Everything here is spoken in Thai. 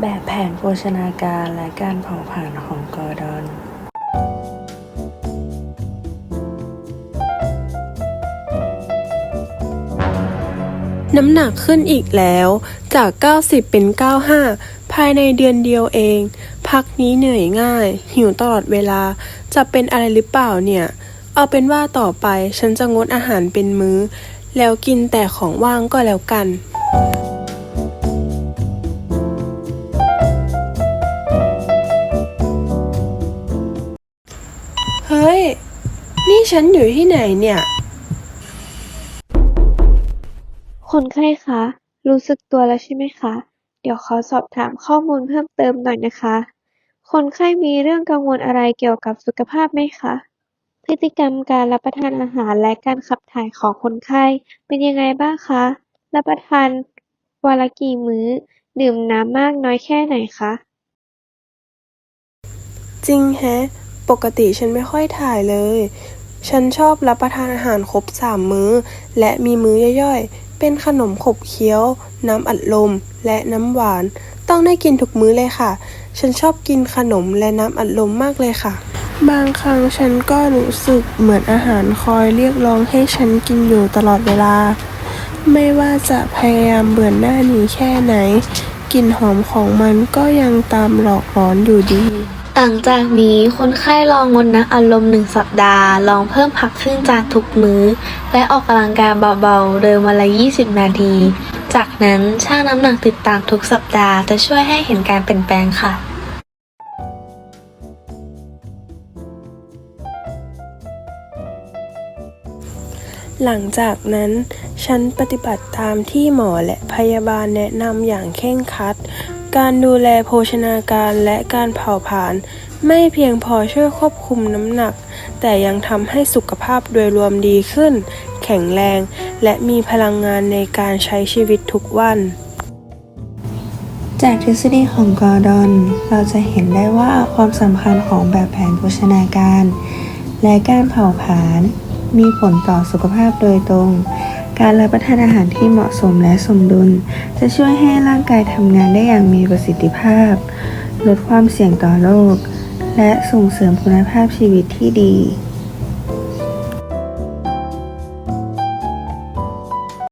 แบบแผนโภชนาการและการเผาผลาญของกอร์ดอนน้ำหนักขึ้นอีกแล้ว จาก 90 เป็น 95 ภายในเดือนเดียวเอง พักนี้เหนื่อยง่าย หิวตลอดเวลา จะเป็นอะไรหรือเปล่าเนี่ย เอาเป็นว่าต่อไปฉันจะงดอาหารเป็นมื้อ แล้วกินแต่ของว่างก็แล้วกัน เฮ้ย นี่ฉันอยู่ที่ไหนเนี่ย คนไข้คะ รู้สึกตัวแล้วใช่ไหมคะ เดี๋ยวขอสอบถามข้อมูลเพิ่มเติมหน่อยนะคะ คนไข้มีเรื่องกังวลอะไรเกี่ยวกับสุขภาพไหมคะ พฤติกรรมการรับประทานอาหารและการขับถ่ายของคนไข้เป็นยังไงบ้างคะ รับประทานวันละกี่มื้อ ดื่มน้ำมากน้อยแค่ไหนคะ จริงแฮะ ปกติฉันไม่ค่อยถ่ายเลย ฉันชอบรับประทานอาหารครบสามมื้อ และมีมื้อย่อยๆ เป็นขนมขบเคี้ยว น้ำอัดลม และน้ำหวาน ต้องได้กินทุกมื้อเลยค่ะ ฉันชอบกินขนมและน้ำอัดลมมากเลยค่ะ บางครั้งฉันก็รู้สึกเหมือนอาหารคอยเรียกร้องให้ฉันกินอยู่ตลอดเวลา ไม่ว่าจะพยายามเบื่อหน้าหนีแค่ไหนกลิ่นหอมของมันก็ยังตามหลอกหลอนอยู่ดี หลังจากนี้คนไข้ลองงดน้ำอัดลมหนึ่งสัปดาห์ ลองเพิ่มผักครึ่งจานทุกมื้อ และออกกำลังกายเบาๆ เดินวันละ 20 นาที จากนั้นชั่งน้ำหนักติดตามทุกสัปดาห์จะช่วยให้เห็นการเปลี่ยนแปลงค่ะหลังจากนั้น ฉันปฏิบัติตามที่หมอและพยาบาลแนะนำอย่างเคร่งครัด การดูแลโภชนาการและการเผาผลาญไม่เพียงพอช่วยควบคุมน้ำหนัก แต่ยังทำให้สุขภาพโดยรวมดีขึ้น แข็งแรง และมีพลังงานในการใช้ชีวิตทุกวัน จากทฤษฎีของกอร์ดอน เราจะเห็นได้ว่าความสำคัญของแบบแผนโภชนาการ และการเผาผลาญมีผลต่อสุขภาพโดยตรง การรับประทานอาหารที่เหมาะสมและสมดุล จะช่วยให้ร่างกายทำงานได้อย่างมีประสิทธิภาพ ลดความเสี่ยงต่อโรคและส่งเสริมคุณภาพชีวิตที่ดี